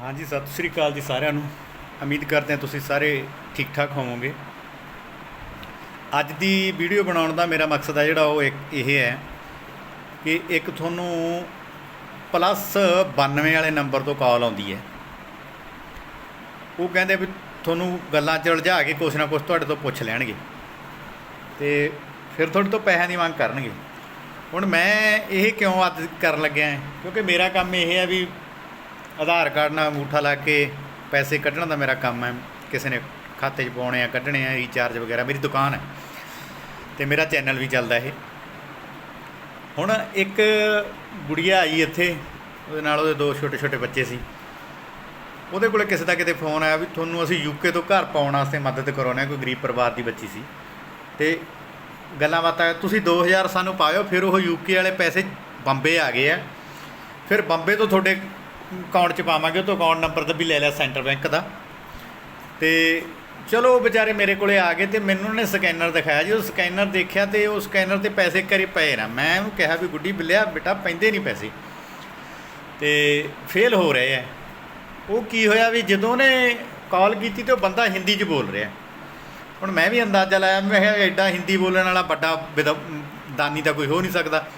ਹਾਂਜੀ, ਸਤਿ ਸ੍ਰੀ ਅਕਾਲ ਜੀ ਸਾਰਿਆਂ ਨੂੰ। ਉਮੀਦ ਕਰਦੇ ਹਾਂ ਤੁਸੀਂ ਸਾਰੇ ਠੀਕ ਠਾਕ ਹੋਵੋਗੇ। ਅੱਜ ਦੀ ਵੀਡੀਓ ਬਣਾਉਣ ਦਾ ਮੇਰਾ ਮਕਸਦ ਹੈ ਜਿਹੜਾ ਉਹ ਇੱਕ ਇਹ ਹੈ ਕਿ ਇੱਕ ਤੁਹਾਨੂੰ ਪਲੱਸ 92 ਵਾਲੇ ਨੰਬਰ ਤੋਂ ਕਾਲ ਆਉਂਦੀ ਹੈ। ਉਹ ਕਹਿੰਦੇ ਵੀ ਤੁਹਾਨੂੰ ਗੱਲਾਂ 'ਚ ਉਲਝਾ ਕੇ ਕੁਛ ਨਾ ਕੁਛ ਤੁਹਾਡੇ ਤੋਂ ਪੁੱਛ ਲੈਣਗੇ। ਤੇ ਫਿਰ ਤੁਹਾਡੇ ਤੋਂ ਪੈਸਿਆਂ ਦੀ ਮੰਗ ਕਰਨਗੇ। ਹੁਣ ਮੈਂ ਇਹ ਕਿਉਂ ਅੱਜ ਕਰਨ ਲੱਗਿਆ? ਹਾਂ? ਕਿਉਂਕਿ ਮੇਰਾ ਕੰਮ ਇਹ ਹੈ ਵੀ ਆਧਾਰ ਕਾਰਡ ਨਾਲ ਅੰਗੂਠਾ ਲਾ ਕੇ ਪੈਸੇ ਕੱਢਣ ਦਾ ਮੇਰਾ ਕੰਮ ਹੈ। ਕਿਸੇ ਨੇ ਖਾਤੇ 'ਚ ਪਾਉਣੇ ਆ, ਕੱਢਣੇ ਆ ਰੀਚਾਰਜ ਵਗੈਰਾ, ਮੇਰੀ ਦੁਕਾਨ ਹੈ। ਤੇ ਮੇਰਾ ਚੈਨਲ ਵੀ ਚੱਲਦਾ ਇਹ। ਹੁਣ ਇੱਕ ਗੁੜੀਆ ਆਈ ਇੱਥੇ, ਉਹਦੇ ਨਾਲ ਉਹਦੇ ਦੋ ਛੋਟੇ ਛੋਟੇ ਬੱਚੇ ਸੀ। ਉਹਦੇ ਕੋਲੇ ਕਿਸੇ ਦਾ ਕਿਤੇ ਫੋਨ ਆਇਆ ਵੀ ਤੁਹਾਨੂੰ ਅਸੀਂ ਯੂਕੇ ਤੋਂ ਘਰ ਪਾਉਣ ਵਾਸਤੇ ਮਦਦ ਕਰਾਉਣਾ ਕੋਈ ਗਰੀਬ ਪਰਿਵਾਰ ਦੀ ਬੱਚੀ ਸੀ। ਤੇ ਗੱਲਾਂ ਬਾਤਾਂ, ਤੁਸੀਂ 2000 ਸਾਨੂੰ ਪਾਇਓ, ਫਿਰ ਉਹ ਯੂਕੇ ਵਾਲੇ ਪੈਸੇ ਬੰਬੇ ਆ ਗਏ ਆ। ਫਿਰ ਬੰਬੇ ਤੋਂ ਤੁਹਾਡੇ ਅਕਾਊਂਟ 'ਚ ਪਾਵਾਂਗੇ ਉਹ ਤੋਂ ਅਕਾਊਂਟ ਨੰਬਰ ਦਾ ਵੀ ਲੈ ਲਿਆ ਸੈਂਟਰ ਬੈਂਕ ਦਾ। ਤੇ ਚਲੋ ਉਹ ਵਿਚਾਰੇ ਮੇਰੇ ਕੋਲੇ ਆ ਗਏ ਤੇ ਮੈਨੂੰ ਉਹਨੇ ਸਕੈਨਰ ਦਿਖਾਇਆ। ਜਦੋਂ ਸਕੈਨਰ ਦੇਖਿਆ ਤੇ ਉਹ ਸਕੈਨਰ ਤੇ ਪੈਸੇ ਕਰੇ ਪਏ ਨਾ। ਮੈਂ ਉਹਨੂੰ ਕਿਹਾ ਵੀ ਗੁੱਡੀ ਬਿੱਲਿਆ, ਬੇਟਾ ਪੈਂਦੇ ਨਹੀਂ ਪੈਸੇ। ਤੇ ਫੇਲ ਹੋ ਰਹੇ ਆ। ਉਹ ਕੀ ਹੋਇਆ ਵੀ ਜਦੋਂ ਉਹਨੇ ਕਾਲ ਕੀਤੀ ਤੇ ਉਹ ਬੰਦਾ ਹਿੰਦੀ 'ਚ ਬੋਲ ਰਿਹਾ। ਹੁਣ ਮੈਂ ਵੀ ਅੰਦਾਜ਼ਾ ਲਾਇਆ, ਮੈਂ ਕਿਹਾ ਐਡਾ ਹਿੰਦੀ ਬੋਲਣ ਵਾਲਾ ਵੱਡਾ ਵਿਦ- ਦਾਨੀ ਤਾਂ ਕੋਈ ਹੋ ਨਹੀਂ ਸਕਦਾ।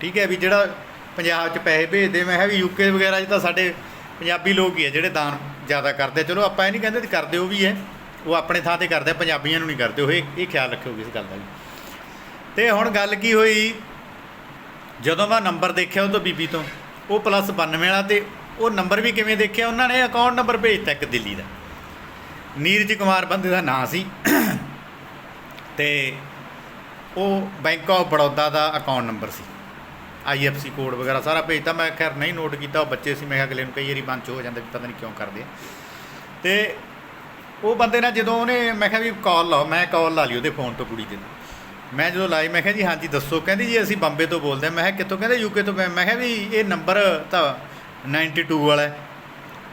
ਠੀਕ ਹੈ ਵੀ ਜਿਹੜਾ ਪੰਜਾਬ 'ਚ ਪੈਸੇ ਭੇਜਦੇ, ਮੈਂ ਕਿਹਾ ਵੀ ਯੂਕੇ ਵਗੈਰਾ 'ਚ ਤਾਂ ਸਾਡੇ ਪੰਜਾਬੀ ਲੋਕ ਹੀ ਆ ਜਿਹੜੇ ਦਾਨ ਜ਼ਿਆਦਾ ਕਰਦੇ। ਚਲੋ ਆਪਾਂ ਇਹ ਨਹੀਂ ਕਹਿੰਦੇ ਕਿ ਕਰਦੇ ਉਹ ਵੀ ਹੈ, ਉਹ ਆਪਣੇ ਥਾਂ ਤੇ ਕਰਦੇ, ਪੰਜਾਬੀਆਂ ਨੂੰ ਨਹੀਂ ਕਰਦੇ, ਉਹ ਇਹ ਖਿਆਲ ਰੱਖਿਓ ਇਸ ਗੱਲ ਦਾ ਜੀ। ਤੇ ਹੁਣ ਗੱਲ ਕੀ ਹੋਈ, ਜਦੋਂ ਮੈਂ ਨੰਬਰ ਦੇਖਿਆ ਉਹ ਤੋਂ ਬੀਬੀ ਤੋਂ, ਉਹ ਪਲੱਸ 92 ਵਾਲਾ ਤੇ ਉਹ ਨੰਬਰ ਵੀ ਕਿਵੇਂ ਦੇਖਿਆ, ਉਹਨਾਂ ਨੇ ਅਕਾਊਂਟ ਨੰਬਰ ਭੇਜਤਾ ਇੱਕ ਦਿੱਲੀ ਦਾ। ਨੀਰਜ ਕੁਮਾਰ ਬੰਦੇ ਦਾ ਨਾਂ ਸੀ। ਤੇ ਉਹ ਬੈਂਕ ਆਫ ਬੜੌਦਾ ਦਾ ਅਕਾਊਂਟ ਨੰਬਰ ਸੀ। ਆਈਐਫਸੀ ਕੋਡ ਵਗੈਰਾ ਸਾਰਾ ਭੇਜਤਾ। ਮੈਂ ਖੈਰ ਨਹੀਂ ਨੋਟ ਕੀਤਾ, ਉਹ ਬੱਚੇ ਸੀ, ਮੈਂ ਕਿਹਾ ਅਗਲੇ ਨੂੰ ਕਈ ਵਾਰੀ ਮਨ 'ਚ ਹੋ ਜਾਂਦਾ ਵੀ ਪਤਾ ਨਹੀਂ ਕਿਉਂ ਕਰਦੇ ਆ। ਤੇ ਉਹ ਬੰਦੇ ਨਾਲ ਜਦੋਂ ਉਹਨੇ, ਮੈਂ ਕਿਹਾ ਵੀ ਕਾਲ ਲਾਓ, ਮੈਂ ਕਾਲ ਲਾ ਲਈ ਉਹਦੇ ਫੋਨ ਤੋਂ ਕੁੜੀ ਦੇ ਮੈਂ ਜਦੋਂ ਲਾਈ, ਮੈਂ ਕਿਹਾ ਜੀ ਹਾਂਜੀ, ਦੱਸੋ। ਕਹਿੰਦੀ ਜੀ ਅਸੀਂ ਬੰਬੇ ਤੋਂ ਬੋਲਦੇ ਹਾਂ ਮੈਂ ਕਿਹਾ ਕਿੱਥੋਂ? ਕਹਿੰਦੇ ਯੂਕੇ ਤੋਂ। ਮੈਂ ਮੈਂ ਕਿਹਾ ਵੀ ਇਹ ਨੰਬਰ ਤਾਂ 92 ਵਾਲਾ ਹੈ।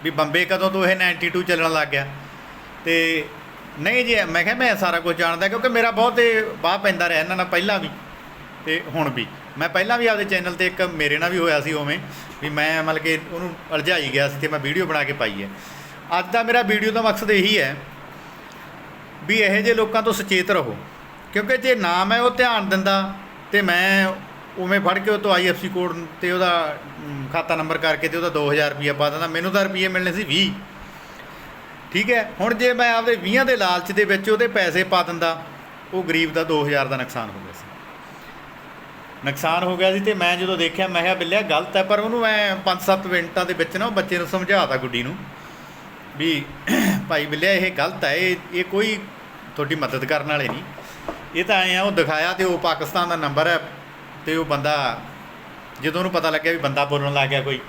ਵੀ ਬੰਬੇ ਕਦੋਂ ਤੋਂ ਇਹ 92 ਚੱਲਣ ਲੱਗ ਗਿਆ। ਤੇ ਨਹੀਂ ਜੀ, ਮੈਂ ਕਿਹਾ ਮੈਂ ਸਾਰਾ ਕੁਝ ਜਾਣਦਾ, ਕਿਉਂਕਿ ਮੇਰਾ ਬਹੁਤ ਇਹ ਬਾਹ ਪੈਂਦਾ ਰਿਹਾ। ਇਹਨਾਂ ਨਾਲ ਪਹਿਲਾਂ ਵੀ ਤੇ ਹੁਣ ਵੀ। ਮੈਂ ਪਹਿਲਾਂ ਵੀ ਆਪਦੇ ਚੈਨਲ ਤੇ ਇੱਕ ਮੇਰੇ ਨਾਲ ਵੀ ਹੋਇਆ ਸੀ ਉਵੇਂ, ਵੀ ਮੈਂ ਮਤਲਬ ਕਿ ਉਹਨੂੰ ਅਲਝਾਈ ਗਿਆ ਸੀ ਤੇ ਮੈਂ ਵੀਡੀਓ ਬਣਾ ਕੇ ਪਾਈ ਹੈ। ਅੱਜ ਦਾ ਮੇਰਾ ਵੀਡੀਓ ਦਾ ਮਕਸਦ ਇਹੀ ਹੈ ਵੀ ਇਹੋ ਜਿਹੇ ਲੋਕਾਂ ਤੋਂ ਸੁਚੇਤ ਰਹੋ। ਕਿਉਂਕਿ ਜੇ ਨਾ ਮੈਂ ਉਹ ਧਿਆਨ ਦਿੰਦਾ ਤੇ ਮੈਂ ਉਵੇਂ ਫੜ ਕੇ ਉਹ ਤੋਂ ਆਈਐਫਸੀ ਕੋਡ ਤੇ ਉਹਦਾ ਖਾਤਾ ਨੰਬਰ ਕਰਕੇ ਤੇ ਉਹਦਾ 2000 ਰੁਪਏ ਪਾ ਦਿੰਦਾ, ਮੈਨੂੰ ਤਾਂ ਰੁਪਏ ਮਿਲਣੇ ਸੀ 20 ਠੀਕ ਹੈ, ਹੁਣ ਜੇ ਮੈਂ ਆਪਦੇ 20 ਦੇ ਲਾਲਚ ਦੇ ਵਿੱਚ ਉਹਦੇ ਪੈਸੇ ਪਾ ਦਿੰਦਾ, ਉਹ ਗਰੀਬ ਦਾ 2000 ਦਾ ਨੁਕਸਾਨ ਹੋ ਗਿਆ। ਨੁਕਸਾਨ ਹੋ ਗਿਆ ਸੀ ਤੇ ਮੈਂ ਜਦੋਂ ਦੇਖਿਆ, ਮੈਂ ਕਿਹਾ ਬਿੱਲਿਆ, ਗਲਤ ਹੈ, ਪਰ ਉਹਨੂੰ ਮੈਂ 5-7 ਮਿੰਟਾਂ ਦੇ ਵਿੱਚ ਨਾ ਉਹ ਬੱਚੇ ਨੂੰ ਸਮਝਾਤਾ ਗੁੱਡੀ ਨੂੰ ਵੀ ਭਾਈ ਬਿੱਲਿਆ, ਇਹ ਗਲਤ ਹੈ, ਇਹ ਇਹ ਕੋਈ ਤੁਹਾਡੀ ਮਦਦ ਕਰਨ ਵਾਲੇ ਨਹੀਂ। ਇਹ ਤਾਂ ਐਂ ਆ, ਉਹ ਦਿਖਾਇਆ ਤੇ ਉਹ ਪਾਕਿਸਤਾਨ ਦਾ ਨੰਬਰ ਹੈ ਤੇ ਉਹ ਬੰਦਾ, ਜਦੋਂ ਉਹਨੂੰ ਪਤਾ ਲੱਗਿਆ ਵੀ ਬੰਦਾ ਬੋਲਣ ਲੱਗ ਗਿਆ ਕੋਈ,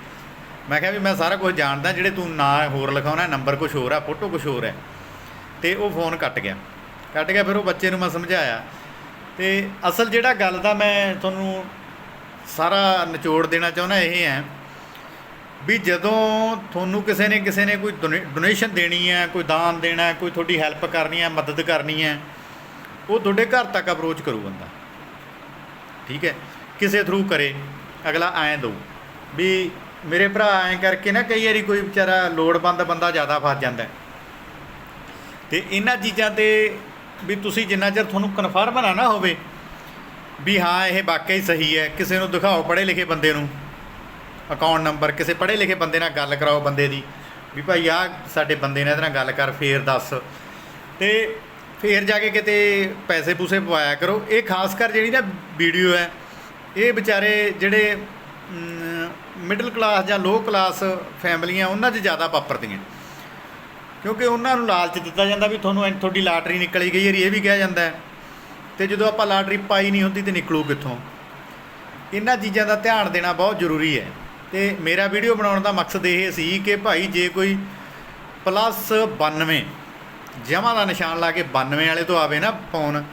ਮੈਂ ਕਿਹਾ ਵੀ ਮੈਂ ਸਾਰਾ ਕੁਝ ਜਾਣਦਾ, ਜਿਹੜੇ ਤੂੰ ਨਾਂ ਹੋਰ ਲਿਖਾਉਣਾ, ਨੰਬਰ ਕੁਝ ਹੋਰ ਆ, ਫੋਟੋ ਕੁਝ ਹੋਰ ਹੈ। ਤੇ ਉਹ ਫੋਨ ਕੱਟ ਗਿਆ। ਕੱਟ ਗਿਆ, ਫਿਰ ਉਹ ਬੱਚੇ ਨੂੰ ਮੈਂ ਸਮਝਾਇਆ ਤੇ ਅਸਲ ਜਿਹੜਾ ਗੱਲ ਦਾ ਮੈਂ ਤੁਹਾਨੂੰ ਸਾਰਾ ਨਿਚੋੜ ਦੇਣਾ ਚਾਹੁੰਦਾ ਇਹ ਹੈ ਵੀ ਜਦੋਂ ਤੁਹਾਨੂੰ ਕਿਸੇ ਨੇ ਕਿਸੇ ਨੇ ਕੋਈ ਡੋਨੇਸ਼ਨ ਦੇਣੀ ਹੈ, ਕੋਈ ਦਾਨ ਦੇਣਾ ਹੈ, ਕੋਈ ਤੁਹਾਡੀ ਹੈਲਪ ਕਰਨੀ ਹੈ, ਮਦਦ ਕਰਨੀ ਹੈ, ਉਹ ਤੁਹਾਡੇ ਘਰ ਤੱਕ ਅਪਰੋਚ ਕਰੂ ਬੰਦਾ ਠੀਕ ਹੈ ਕਿਸੇ ਥਰੂ ਕਰੇ, ਅਗਲਾ ਐਂ ਦਊ ਵੀ ਮੇਰੇ ਭਰਾ ਐਂ ਕਰਕੇ ਨਾ ਕਈ ਵਾਰੀ ਕੋਈ ਵਿਚਾਰਾ ਲੋੜਵੰਦ ਬੰਦਾ ਜ਼ਿਆਦਾ ਫਸ ਜਾਂਦਾ ਹੈ। ਤੇ ਇਹਨਾਂ ਚੀਜ਼ਾਂ ਤੇ ਵੀ ਤੁਸੀਂ ਜਿੰਨਾ ਚਿਰ ਤੁਹਾਨੂੰ ਕਨਫਰਮ ਨਾ ਨਾ ਹੋਵੇ ਵੀ ਹਾਂ, ਇਹ ਵਾਕਈ ਸਹੀ ਹੈ। ਕਿਸੇ ਨੂੰ ਦਿਖਾਓ ਪੜ੍ਹੇ ਲਿਖੇ ਬੰਦੇ ਨੂੰ। ਅਕਾਊਂਟ ਨੰਬਰ ਕਿਸੇ ਪੜ੍ਹੇ ਲਿਖੇ ਬੰਦੇ ਨਾਲ ਗੱਲ ਕਰਾਓ ਬੰਦੇ ਦੀ। ਵੀ ਭਾਈ ਆ ਸਾਡੇ ਬੰਦੇ ਨੇ ਇਹਦੇ ਨਾਲ ਗੱਲ ਕਰ, ਫੇਰ ਦੱਸ। ਤੇ ਫੇਰ ਜਾ ਕੇ ਕਿਤੇ ਪੈਸੇ ਪੂਸੇ ਪਵਾਇਆ ਕਰੋ। ਇਹ ਖਾਸ ਕਰ ਜਿਹੜੀ ਨਾ ਵੀਡੀਓ ਹੈ, ਇਹ ਵਿਚਾਰੇ ਜਿਹੜੇ ਮਿਡਲ ਕਲਾਸ ਜਾਂ ਲੋਅ ਕਲਾਸ ਫੈਮਲੀਆਂ ਉਹਨਾਂ 'ਚ ਜ਼ਿਆਦਾ ਵਾਪਰਦੀਆਂ। ਕਿਉਂਕਿ ਉਹਨਾਂ ਨੂੰ ਲਾਲਚ ਦਿੱਤਾ ਜਾਂਦਾ ਵੀ ਤੁਹਾਨੂੰ ਇੰਨੀ ਤੁਹਾਡੀ ਲਾਟਰੀ ਨਿਕਲੀ ਗਈ ਹੈ ਇਹ ਵੀ ਕਿਹਾ ਜਾਂਦਾ ਹੈ। ਤੇ ਜਦੋਂ ਆਪਾਂ ਲਾਟਰੀ ਪਾਈ ਨਹੀਂ ਹੁੰਦੀ ਤੇ ਨਿਕਲੂ ਕਿੱਥੋਂ? ਇਹਨਾਂ ਚੀਜ਼ਾਂ ਦਾ ਧਿਆਨ ਦੇਣਾ ਬਹੁਤ ਜ਼ਰੂਰੀ ਹੈ। ਤੇ ਮੇਰਾ ਵੀਡੀਓ ਬਣਾਉਣ ਦਾ ਮਕਸਦ ਇਹ ਸੀ ਕਿ ਭਾਈ ਜੇ ਕੋਈ ਪਲੱਸ 92 ਜਮਾ ਦਾ ਨਿਸ਼ਾਨ ਲਾ ਕੇ 92 ਵਾਲੇ ਤੋਂ ਆਵੇ ਨਾ ਫੋਨ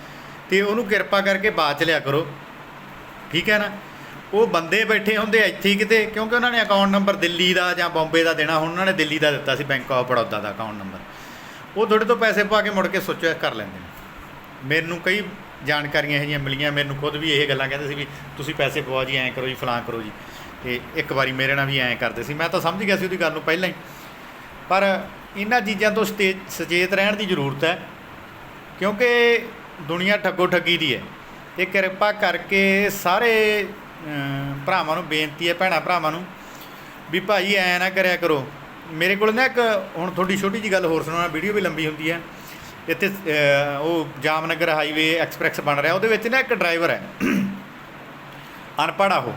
ਤੇ ਉਹਨੂੰ ਕਿਰਪਾ ਕਰਕੇ ਬਾਅਦ 'ਚ ਲਿਆ ਕਰੋ। ਠੀਕ ਹੈ ਨਾ? ਉਹ ਬੰਦੇ ਬੈਠੇ ਹੁੰਦੇ ਇੱਥੇ ਹੀ ਕਿਤੇ, ਕਿਉਂਕਿ ਉਹਨਾਂ ਨੇ ਅਕਾਊਂਟ ਨੰਬਰ ਦਿੱਲੀ ਦਾ ਜਾਂ ਬੰਬੇ ਦਾ ਦੇਣਾ, ਹੁਣ ਉਹਨਾਂ ਨੇ ਦਿੱਲੀ ਦਾ ਦਿੱਤਾ ਸੀ ਬੈਂਕ ਆਫ ਬੜੌਦਾ ਦਾ ਅਕਾਊਂਟ ਨੰਬਰ ਉਹ ਤੁਹਾਡੇ ਤੋਂ ਪੈਸੇ ਪਾ ਕੇ ਮੁੜ ਕੇ ਸੋਚਿਆ ਕਰ ਲੈਂਦੇ ਨੇ। ਮੈਨੂੰ ਕਈ ਜਾਣਕਾਰੀਆਂ ਇਹ ਜਿਹੀਆਂ ਮਿਲੀਆਂ, ਮੈਨੂੰ ਖੁਦ ਵੀ ਇਹ ਗੱਲਾਂ ਕਹਿੰਦੇ ਸੀ ਵੀ ਤੁਸੀਂ ਪੈਸੇ ਪਵਾਓ ਜੀ, ਐਂ ਕਰੋ ਜੀ, ਫਲਾਂ ਕਰੋ ਜੀ। ਤੇ ਇੱਕ ਵਾਰੀ ਮੇਰੇ ਨਾਲ ਵੀ ਐਂ ਕਰਦੇ ਸੀ। ਮੈਂ ਤਾਂ ਸਮਝ ਗਿਆ ਸੀ ਉਹਦੀ ਗੱਲ ਨੂੰ ਪਹਿਲਾਂ ਹੀ। ਪਰ ਇਹਨਾਂ ਚੀਜ਼ਾਂ ਤੋਂ ਸਟੇ ਸੁਚੇਤ ਰਹਿਣ ਦੀ ਜ਼ਰੂਰਤ ਹੈ, ਕਿਉਂਕਿ ਦੁਨੀਆ ਠੱਗੋ ਠੱਗੀ ਦੀ ਹੈ। ਤੇ ਕਿਰਪਾ ਕਰਕੇ ਸਾਰੇ ਭਰਾਵਾਂ ਨੂੰ ਬੇਨਤੀ ਹੈ, ਭੈਣਾਂ ਭਰਾਵਾਂ ਨੂੰ, ਵੀ ਭਾਈ ਐ ਨਾ ਕਰਿਆ ਕਰੋ। ਮੇਰੇ ਕੋਲ ਨਾ ਇੱਕ ਹੁਣ ਤੁਹਾਡੀ ਛੋਟੀ ਜੀ ਗੱਲ ਹੋਰ ਸੁਣਾਉਣਾ, ਵੀਡੀਓ ਵੀ ਲੰਬੀ ਹੁੰਦੀ ਹੈ। ਇੱਥੇ ਉਹ ਜਾਮਨਗਰ ਹਾਈਵੇ ਐਕਸਪ੍ਰੈਸ ਬਣ ਰਿਹਾ। ਉਹਦੇ ਵਿੱਚ ਨਾ ਇੱਕ ਡਰਾਈਵਰ ਹੈ, ਅਨਪੜ੍ਹ ਆ ਉਹ।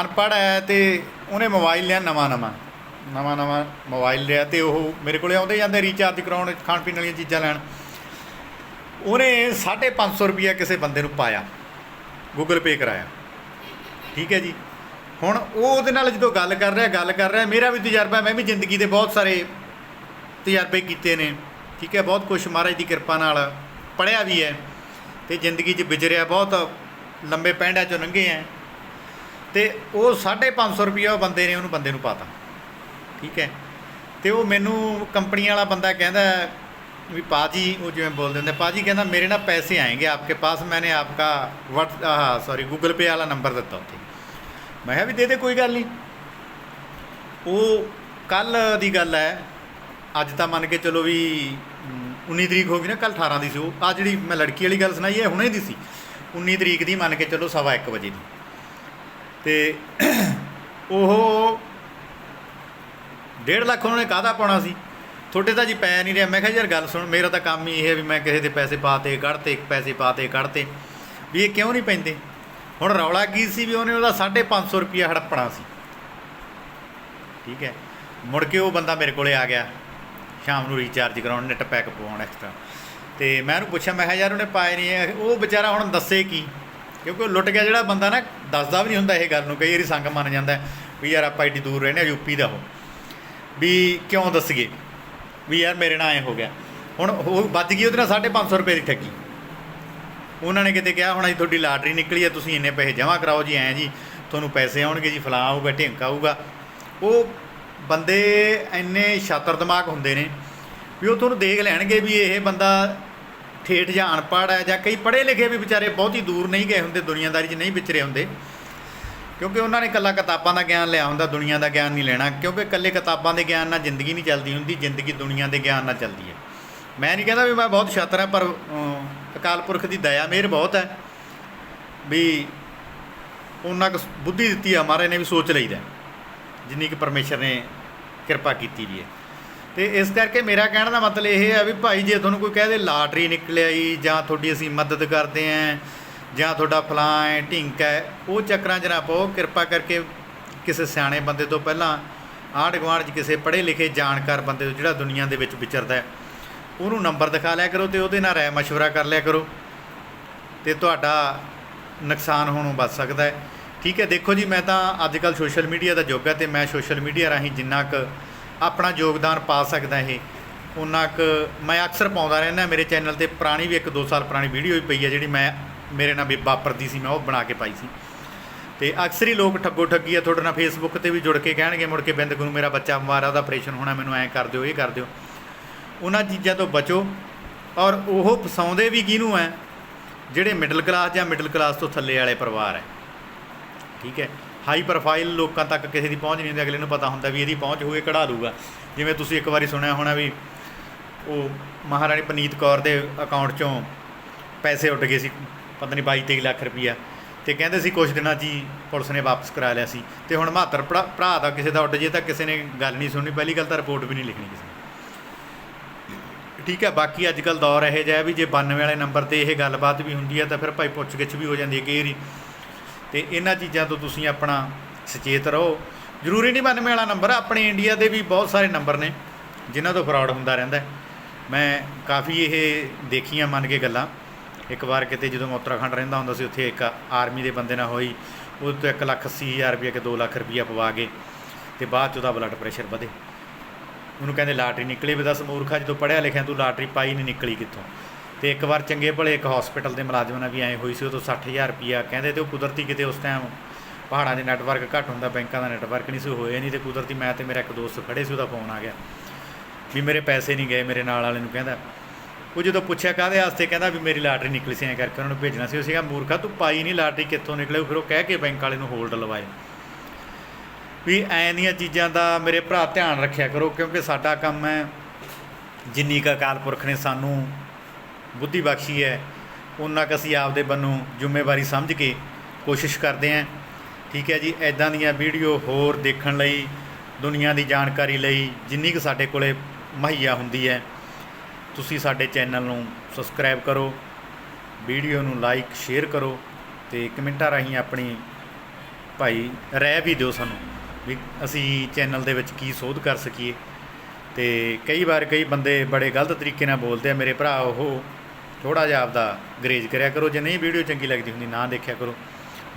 ਅਨਪੜ੍ਹ ਹੈ ਤੇ ਉਹਨੇ ਮੋਬਾਈਲ ਲਿਆ ਨਵਾਂ ਨਵਾਂ। ਨਵਾਂ ਨਵਾਂ ਮੋਬਾਈਲ ਲਿਆ ਤੇ ਉਹ ਮੇਰੇ ਕੋਲੇ ਆਉਂਦੇ ਜਾਂਦੇ ਰੀਚਾਰਜ ਕਰਾਉਣ, ਖਾਣ ਪੀਣ ਵਾਲੀਆਂ ਚੀਜ਼ਾਂ ਲੈਣ। ਉਹਨੇ 550 ਰੁਪਈਆ ਕਿਸੇ ਬੰਦੇ ਨੂੰ ਪਾਇਆ। ਗੂਗਲ ਪੇ ਕਰਾਇਆ। ਠੀਕ ਹੈ ਜੀ। ਹੁਣ ਉਹ ਉਹਦੇ ਨਾਲ ਜਦੋਂ ਗੱਲ ਕਰ ਰਿਹਾ, ਗੱਲ ਕਰ ਰਿਹਾ, ਮੇਰਾ ਵੀ ਤਜਰਬਾ ਮੈਂ ਵੀ ਜ਼ਿੰਦਗੀ ਦੇ ਬਹੁਤ ਸਾਰੇ ਤਜਰਬੇ ਕੀਤੇ ਨੇ। ਠੀਕ ਹੈ, ਬਹੁਤ ਕੁਝ ਮਹਾਰਾਜ ਦੀ ਕਿਰਪਾ ਨਾਲ ਪੜਿਆ ਵੀ ਹੈ ਤੇ ਜ਼ਿੰਦਗੀ 'ਚ ਵਿਚਰਿਆ ਬਹੁਤ ਲੰਬੇ ਪੈਂਡਾਂ 'ਚੋਂ ਲੰਘੇ ਆ ਤੇ ਉਹ 550 ਰੁਪਏ ਉਹ ਬੰਦੇ ਨੇ ਉਹਨੂੰ ਬੰਦੇ ਨੂੰ ਪਾਤਾ। ਠੀਕ ਹੈ, ਤੇ ਉਹ ਮੈਨੂੰ ਕੰਪਨੀ ਵਾਲਾ ਬੰਦਾ ਕਹਿੰਦਾ ਵੀ ਪਾਜੀ, ਉਹ ਜਿਵੇਂ ਬੋਲ ਦਿੰਦੇ ਪਾਜੀ ਕਹਿੰਦਾ, ਮੇਰੇ ਨਾਲ ਪੈਸੇ ਆਏਗੇ ਆਪਕੇ ਪਾਸ, ਮੈਨੇ ਆਪਕਾ ਵਟ, ਆਹ ਸੌਰੀ ਗੂਗਲ ਪੇ ਵਾਲਾ ਨੰਬਰ ਦਿੱਤਾ ਉੱਥੇ। ਮੈਂ ਕਿਹਾ ਵੀ ਦੇ ਦੇ ਕੋਈ ਗੱਲ ਨਹੀਂ। ਉਹ ਕੱਲ ਦੀ ਗੱਲ ਹੈ। ਅੱਜ ਤਾਂ ਮੰਨ ਕੇ ਚਲੋ ਵੀ ਅਮ, 19 ਤਰੀਕ ਹੋ ਗਈ ਨਾ ਕੱਲ 18 ਦੀ ਸੀ ਉਹ। ਆ ਜਿਹੜੀ ਮੈਂ ਲੜਕੀ ਵਾਲੀ ਗੱਲ ਸੁਣਾਈ ਹੈ ਹੁਣੇ ਦੀ ਸੀ। 19 ਤਰੀਕ ਦੀ ਮੰਨ ਕੇ ਚਲੋ ਸਵਾ 1 ਵਜੇ ਦੀ। ਤੇ ਉਹ 1.5 ਲੱਖ ਉਹਨਾਂ ਨੇ ਕਾਹਦਾ ਪਾਉਣਾ ਸੀ? ਤੁਹਾਡੇ ਤਾਂ ਜੀ ਪੈ ਨਹੀਂ ਰਿਹਾ। ਮੈਂ ਕਿਹਾ ਯਾਰ ਗੱਲ ਸੁਣ ਮੇਰਾ ਤਾਂ ਕੰਮ ਹੀ ਇਹ ਹੈ ਵੀ ਮੈਂ ਕਿਸੇ ਦੇ ਪੈਸੇ ਪਾਤੇ ਕੱਢਤੇ ਪੈਸੇ ਪਾਤੇ ਕੱਢਤੇ। ਵੀ ਇਹ ਕਿਉਂ ਨਹੀਂ ਪੈਂਦੇ? ਹੁਣ ਰੌਲਾ ਕੀ ਸੀ ਵੀ ਉਹਨੇ ਉਹਦਾ 550 ਰੁਪਿਆ ਹੜੱਪਣਾ ਸੀ? ਠੀਕ ਹੈ। ਮੁੜ ਕੇ ਉਹ ਬੰਦਾ ਮੇਰੇ ਕੋਲੇ ਆ ਗਿਆ। ਸ਼ਾਮ ਨੂੰ ਰੀਚਾਰਜ ਕਰਾਉਣ ਨੈਟ ਪੈਕ ਪਵਾਉਣ ਐਕਸਟਰਾ ਤੇ ਮੈਂ ਉਹਨੂੰ ਪੁੱਛਿਆ, ਮੈਂ ਕਿਹਾ, ਯਾਰ, ਉਹਨੇ ਪਾਏ ਨਹੀਂ ਉਹ ਵਿਚਾਰਾ ਹੁਣ ਦੱਸੇ ਕੀ? ਕਿਉਂਕਿ ਉਹ ਲੁੱਟ ਗਿਆ ਜਿਹੜਾ ਬੰਦਾ ਨਾ, ਦੱਸਦਾ ਵੀ ਨਹੀਂ ਹੁੰਦਾ ਇਹ ਗੱਲ ਨੂੰ। ਕਈ ਵਾਰੀ ਸੰਗ ਮੰਨ ਜਾਂਦਾ ਵੀ ਯਾਰ ਆਪਾਂ ਇੱਡੀ ਦੂਰ ਰਹਿੰਦੇ ਆ ਯੂਪੀ ਦਾ ਉਹ ਵੀ ਕਿਉਂ ਦੱਸੀਏ? ਵੀ ਯਾਰ ਮੇਰੇ ਨਾਲ ਐ ਹੋ ਗਿਆ। ਹੁਣ ਉਹ ਵੱਜ ਗਈ, ਉਹਦੇ ਨਾਲ 550 ਰੁਪਏ ਦੀ ਠੱਗੀ। ਉਹਨਾਂ ਨੇ ਕਿਤੇ ਕਿਹਾ, ਹੁਣ ਜੀ ਤੁਹਾਡੀ ਲਾਟਰੀ ਨਿਕਲੀ ਹੈ, ਤੁਸੀਂ ਇੰਨੇ ਪੈਸੇ ਜਮ੍ਹਾਂ ਕਰਾਓ ਜੀ, ਐਂ ਜੀ, ਤੁਹਾਨੂੰ ਪੈਸੇ ਆਉਣਗੇ ਜੀ ਫਲਾ ਆਊਗਾ ਢਿੰਕ ਆਊਗਾ। ਉਹ ਬੰਦੇ ਇੰਨੇ ਛਾਤਰ ਦਿਮਾਗ ਹੁੰਦੇ ਨੇ ਵੀ ਉਹ ਤੁਹਾਨੂੰ ਦੇਖ ਲੈਣਗੇ ਵੀ ਇਹ ਬੰਦਾ ਠੇਠ ਜਾਂ ਅਨਪੜ੍ਹ ਹੈ ਜਾਂ ਕਈ ਪੜ੍ਹੇ ਲਿਖੇ ਵੀ ਵਿਚਾਰੇ ਬਹੁਤੀ ਦੂਰ ਨਹੀਂ ਗਏ ਹੁੰਦੇ, ਦੁਨੀਆਦਾਰੀ 'ਚ ਨਹੀਂ ਵਿਚਰੇ ਹੁੰਦੇ। ਕਿਉਂਕਿ ਉਹਨਾਂ ਨੇ ਇਕੱਲਾ ਕਿਤਾਬਾਂ ਦਾ ਗਿਆਨ ਲਿਆ ਹੁੰਦਾ, ਦੁਨੀਆ ਦਾ ਗਿਆਨ ਨਹੀਂ ਲੈਣਾ, ਕਿਉਂਕਿ ਇਕੱਲੇ ਕਿਤਾਬਾਂ ਦੇ ਗਿਆਨ ਨਾਲ ਜ਼ਿੰਦਗੀ ਨਹੀਂ ਚੱਲਦੀ ਹੁੰਦੀ, ਜ਼ਿੰਦਗੀ ਦੁਨੀਆ ਦੇ ਗਿਆਨ ਨਾਲ ਚੱਲਦੀ ਹੈ। ਮੈਂ ਨਹੀਂ ਕਹਿੰਦਾ ਵੀ ਮੈਂ ਬਹੁਤ ਛਾਤਰ ਹਾਂ, ਪਰ ਅਕਾਲ ਪੁਰਖ ਦੀ ਦਇਆ, ਮਿਹਰ ਬਹੁਤ ਹੈ। ਵੀ ਉਹਨਾਂ ਕੁ ਬੁੱਧੀ ਦਿੱਤੀ ਆ ਮਹਾਰਾਜ ਨੇ ਵੀ ਸੋਚ ਲਈਦਾ। ਜਿੰਨੀ ਕਿ ਪਰਮੇਸ਼ਰ ਨੇ ਕਿਰਪਾ ਕੀਤੀ ਵੀ ਹੈ। ਤੇ ਇਸ ਕਰਕੇ ਮੇਰਾ ਕਹਿਣ ਦਾ ਮਤਲਬ ਇਹ ਹੈ ਵੀ ਭਾਈ ਜੇ ਤੁਹਾਨੂੰ ਕੋਈ ਕਹਦੇ ਲਾਟਰੀ ਨਿਕਲਿਆ ਜੀ, ਜਾਂ ਤੁਹਾਡੀ ਅਸੀਂ ਮਦਦ ਕਰਦੇ ਆਂ, ਜਾਂ ਤੁਹਾਡਾ ਫਲਾਂ ਹੈ, ਢਿੰਕ ਹੈ, ਉਹ ਚੱਕਰਾਂ 'ਚ ਨਾ ਪਾਓ। ਕਿਰਪਾ ਕਰਕੇ ਕਿਸੇ ਸਿਆਣੇ ਬੰਦੇ ਤੋਂ ਪਹਿਲਾਂ ਆਂਢ ਗੁਆਂਢ 'ਚ ਕਿਸੇ ਪੜ੍ਹੇ ਲਿਖੇ ਜਾਣਕਾਰ ਬੰਦੇ ਤੋਂ ਜਿਹੜਾ ਦੁਨੀਆ ਦੇ ਵਿੱਚ ਵਿਚਰਦਾ ਹੈ ਉਹਨੂੰ ਨੰਬਰ ਦਿਖਾ ਲਿਆ ਕਰੋ ਤੇ ਉਹਦੇ ਨਾਲ ਰਾਏ ਮਸ਼ਵਰਾ ਕਰ ਲਿਆ ਕਰੋ। ਤੇ ਤੁਹਾਡਾ ਨੁਕਸਾਨ ਹੋਣੋਂ ਬਚ ਸਕਦਾ ਹੈ। ਠੀਕ ਹੈ, ਦੇਖੋ ਜੀ, ਮੈਂ ਤਾਂ ਅੱਜ ਕੱਲ ਸੋਸ਼ਲ ਮੀਡੀਆ ਦਾ ਯੁੱਗ ਹੈ ਤੇ ਮੈਂ ਸੋਸ਼ਲ ਮੀਡੀਆ ਰਾਹੀਂ ਜਿੰਨਾ ਕੁ ਆਪਣਾ ਯੋਗਦਾਨ ਪਾ ਸਕਦਾ ਇਹ ਉਹਨਾਂ ਕੁ ਮੈਂ ਅਕਸਰ ਪਾਉਂਦਾ ਰਹਿੰਦਾ ਮੇਰੇ ਚੈਨਲ ਤੇ। ਪੁਰਾਣੀ ਵੀ ਇੱਕ ਦੋ ਸਾਲ ਪੁਰਾਣੀ ਵੀਡੀਓ ਵੀ ਪਈ ਹੈ ਜਿਹੜੀ ਮੈਂ ਮੇਰੇ ਨਾਲ ਵੀ ਵਾਪਰਦੀ ਸੀ, ਮੈਂ ਉਹ ਬਣਾ ਕੇ ਪਾਈ ਸੀ। ਤੇ ਅਕਸਰ ਹੀ ਲੋਕ ਠੱਗੋ ਠੱਗੀ ਆ, ਤੁਹਾਡੇ ਨਾਲ ਫੇਸਬੁੱਕ ਤੇ ਵੀ ਜੁੜ ਕੇ ਕਹਿਣਗੇ, ਮੁੜ ਕੇ ਬਿੰਦ ਨੂੰ ਮੇਰਾ ਬੱਚਾ ਬਿਮਾਰ ਆ, ਉਹਦਾ ਆਪਰੇਸ਼ਨ ਹੋਣਾ, ਮੈਨੂੰ ਐਂ ਕਰ ਦਿਓ, ਇਹ ਕਰ ਦਿਓ। ਉਹਨਾਂ ਚੀਜ਼ਾਂ ਤੋਂ ਬਚੋ ਔਰ ਉਹ ਫਸਾਉਂਦੇ ਵੀ ਕਿਹਨੂੰ ਹੈ ਜਿਹੜੇ ਮਿਡਲ ਕਲਾਸ ਜਾਂ ਮਿਡਲ ਕਲਾਸ ਤੋਂ ਥੱਲੇ ਵਾਲੇ ਪਰਿਵਾਰ ਹੈ ਠੀਕ ਹੈ ਹਾਈ ਪ੍ਰੋਫਾਈਲ ਲੋਕਾਂ ਤੱਕ ਕਿਸੇ ਦੀ ਪਹੁੰਚ ਨਹੀਂ ਹੁੰਦੀ। ਅਗਲੇ ਨੂੰ ਪਤਾ ਹੁੰਦਾ ਵੀ ਇਹਦੀ ਪਹੁੰਚ ਹੋਏ ਕਢਾ ਲੂਗਾ ਜਿਵੇਂ ਤੁਸੀਂ ਇੱਕ ਵਾਰੀ ਸੁਣਿਆ ਹੋਣਾ ਵੀ ਉਹ ਮਹਾਰਾਣੀ ਪਨੀਤ ਕੌਰ ਦੇ ਅਕਾਊਂਟ ਚੋਂ ਪੈਸੇ ਉੱਡ ਗਏ ਸੀ, ਪਤਾ ਨਹੀਂ 22 23 ਲੱਖ ਰੁਪਈਆ। ਤੇ ਕਹਿੰਦੇ ਸੀ ਕੁਝ ਦਿਨਾਂ 'ਚ ਹੀ ਪੁਲਿਸ ਨੇ ਵਾਪਸ ਕਰਾ ਲਿਆ ਸੀ। ਤੇ ਹੁਣ ਮਾਤਰ ਭਰਾ ਦਾ ਕਿਸੇ ਦਾ ਉੱਡ ਜੇ ਤਾਂ ਕਿਸੇ ਨੇ ਗੱਲ ਨਹੀਂ ਸੁਣਨੀ। ਪਹਿਲੀ ਗੱਲ ਤਾਂ ਰਿਪੋਰਟ ਵੀ ਨਹੀਂ ਲਿਖਣੀ ਕਿਸੇ ਨੇ। ਠੀਕ ਹੈ, ਬਾਕੀ ਅੱਜ ਕੱਲ ਦੌਰ ਇਹੋ ਜਿਹਾ ਵੀ ਜੇ 92 ਵਾਲੇ ਨੰਬਰ ਤੇ ਇਹ ਗੱਲਬਾਤ ਵੀ ਹੁੰਦੀ ਹੈ ਤਾਂ ਫਿਰ ਭਾਈ ਪੁੱਛ ਗਿੱਛ ਵੀ ਹੋ ਜਾਂਦੀ ਹੈ ਕਈ ਵਾਰੀ। ਤੇ ਇਹਨਾਂ ਚੀਜ਼ਾਂ ਤੋਂ ਤੁਸੀਂ ਆਪਣਾ ਸੁਚੇਤ ਰਹੋ। ਜ਼ਰੂਰੀ ਨਹੀਂ 92 ਵਾਲਾ ਨੰਬਰ, ਆਪਣੇ ਇੰਡੀਆ ਦੇ ਵੀ ਬਹੁਤ ਸਾਰੇ ਨੰਬਰ ਨੇ, ਜਿਨ੍ਹਾਂ ਤੋਂ ਫਰਾਡ ਹੁੰਦਾ ਰਹਿੰਦਾ ਮੈਂ ਕਾਫੀ ਇਹ ਦੇਖੀਆਂ, ਮੰਨ ਕੇ ਗੱਲਾਂ। ਇੱਕ ਵਾਰ ਕਿਤੇ ਜਦੋਂ ਮੈਂ ਉੱਤਰਾਖੰਡ ਰਹਿੰਦਾ ਹੁੰਦਾ ਸੀ, ਉੱਥੇ ਇੱਕ ਆਰਮੀ ਦੇ ਬੰਦੇ ਨਾਲ ਹੋਈ। ਉਹ ਤੋਂ 1 ਲੱਖ 80 ਹਜ਼ਾਰ ਰੁਪਏ ਕਿ 2 ਲੱਖ ਰੁਪਈਆ ਪਵਾ ਗਏ ਤੇ ਬਾਅਦ 'ਚ ਉਹਦਾ ਬਲੱਡ ਪ੍ਰੈਸ਼ਰ ਵਧੇ। ਉਹਨੂੰ ਕਹਿੰਦੇ ਲਾਟਰੀ ਨਿਕਲੀ ਵੀ ਦੱਸ ਮੂਰਖਾ, ਜਦੋਂ ਪੜਿਆ ਲਿਖਿਆ ਤੂੰ ਲਾਟਰੀ ਪਾਈ ਨਹੀਂ ਨਿਕਲੀ ਕਿੱਥੋਂ? ਤੇ ਇੱਕ ਵਾਰ ਚੰਗੇ ਭਲੇ ਇੱਕ ਹਸਪੀਟਲ ਦੇ ਮੁਲਾਜ਼ਮ ਨਾਲ ਵੀ ਐਂ ਹੋਈ ਸੀ ਉਹ ਤੋਂ 60000 ਰੁਪਈਆ ਕਹਿੰਦੇ ਤੇ ਉਹ ਕੁਦਰਤੀ ਕਿਤੇ ਉਸ ਟਾਈਮ ਪਹਾੜਾਂ ਦੇ ਨੈਟਵਰਕ ਘੱਟ ਹੁੰਦਾ, ਬੈਂਕਾਂ ਦਾ ਨੈਟਵਰਕ ਨਹੀਂ ਸੀ ਹੋਇਆ ਨਹੀਂ ਤੇ ਕੁਦਰਤੀ ਮੈਂ ਤੇ ਮੇਰਾ ਇੱਕ ਦੋਸਤ ਖੜੇ ਸੀ, ਉਹਦਾ ਫੋਨ ਆ ਗਿਆ ਵੀ ਮੇਰੇ ਪੈਸੇ ਨਹੀਂ ਗਏ, ਮੇਰੇ ਨਾਲ ਵਾਲੇ ਨੂੰ ਕਹਿੰਦਾ। ਉਹ ਜਦੋਂ ਪੁੱਛਿਆ ਕਾਹਦੇ ਵਾਸਤੇ, ਕਹਿੰਦਾ ਵੀ ਮੇਰੀ ਲਾਟਰੀ ਨਿਕਲੀ ਸੀ, ਐਂ ਕਰਕੇ ਉਹਨਾਂ ਨੂੰ ਭੇਜਣਾ ਸੀ। ਉਹ ਸੀਗਾ ਮੂਰਖਾ, ਤੂੰ ਪਾਈ ਨਹੀਂ ਲਾਟਰੀ, ਕਿੱਥੋਂ ਨਿਕਲੇ? ਫਿਰ ਉਹ ਕਹਿ ਕੇ ਬੈਂਕ ਵਾਲੇ ਨੂੰ ਹੋਲਡ ਲਵਾਏ। ਵੀ ਐਂ ਦੀਆਂ ਚੀਜ਼ਾਂ ਦਾ ਮੇਰੇ ਭਰਾ ਧਿਆਨ ਰੱਖਿਆ ਕਰੋ, ਕਿਉਂਕਿ ਸਾਡਾ ਕੰਮ ਹੈ, ਜਿੰਨੀ ਕੁ ਅਕਾਲ ਪੁਰਖ ਨੇ ਸਾਨੂੰ ਬੁੱਧੀ ਬਖਸ਼ੀ ਹੈ ਉਹਨਾਂ ਕੁ ਅਸੀਂ ਆਪਦੇ ਵੱਲੋਂ ਜ਼ਿੰਮੇਵਾਰੀ ਸਮਝ ਕੇ ਕੋਸ਼ਿਸ਼ ਕਰਦੇ ਹਾਂ। ਠੀਕ ਹੈ ਜੀ ਐਦਾਂ ਦੀਆਂ ਵੀਡੀਓ ਹੋਰ ਦੇਖਣ ਲਈ, ਦੁਨੀਆ ਦੀ ਜਾਣਕਾਰੀ ਲਈ ਜਿੰਨੀ ਕੁ ਸਾਡੇ ਕੋਲੇ ਮੁਹੱਈਆ ਹੁੰਦੀ ਹੈ, ਤੁਸੀਂ ਸਾਡੇ ਚੈਨਲ ਨੂੰ ਸਬਸਕ੍ਰਾਈਬ ਕਰੋ, ਵੀਡੀਓ ਨੂੰ ਲਾਈਕ, ਸ਼ੇਅਰ ਕਰੋ ਤੇ ਕਮੈਂਟਾਂ ਰਾਹੀਂ ਆਪਣੀ ਭਾਈ ਰਹਿ ਵੀ ਦਿਓ ਸਾਨੂੰ। ਵੀ ਅਸੀਂ ਚੈਨਲ ਦੇ ਵਿੱਚ ਕੀ ਸੋਧ ਕਰ ਸਕੀਏ। ਤੇ ਕਈ ਵਾਰ ਕਈ ਬੰਦੇ ਬੜੇ ਗਲਤ ਤਰੀਕੇ ਨਾਲ ਬੋਲਦੇ ਆ, ਮੇਰੇ ਭਰਾ ਉਹ ਥੋੜਾ ਜਿਹਾ ਆਪਦਾ ਗਰੇਜ ਕਰਿਆ ਕਰੋ, ਜੇ ਨਹੀਂ ਵੀਡੀਓ ਚੰਗੀ ਲੱਗਦੀ ਹੁੰਦੀ ਨਾ ਦੇਖਿਆ ਕਰੋ।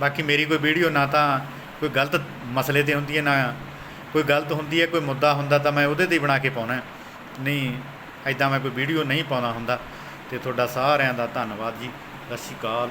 ਬਾਕੀ ਮੇਰੀ ਕੋਈ ਵੀਡੀਓ ਨਾ ਤਾਂ ਕੋਈ ਗਲਤ ਮਸਲੇ ਤੇ ਹੁੰਦੀ ਹੈ, ਨਾ ਕੋਈ ਗਲਤ ਹੁੰਦੀ ਹੈ, ਕੋਈ ਮੁੱਦਾ ਹੁੰਦਾ ਤਾਂ ਮੈਂ ਉਹਦੇ ਤੇ ਬਣਾ ਕੇ ਪਾਉਣਾ ਨਹੀਂ ਐਦਾਂ ਮੈਂ ਕੋਈ ਵੀਡੀਓ ਨਹੀਂ ਪਾਉਣਾ ਹੁੰਦਾ। ਤੇ ਤੁਹਾਡਾ ਸਾਰਿਆਂ ਦਾ ਧੰਨਵਾਦ ਜੀ। ਸਤਿ ਸ਼੍ਰੀ ਅਕਾਲ।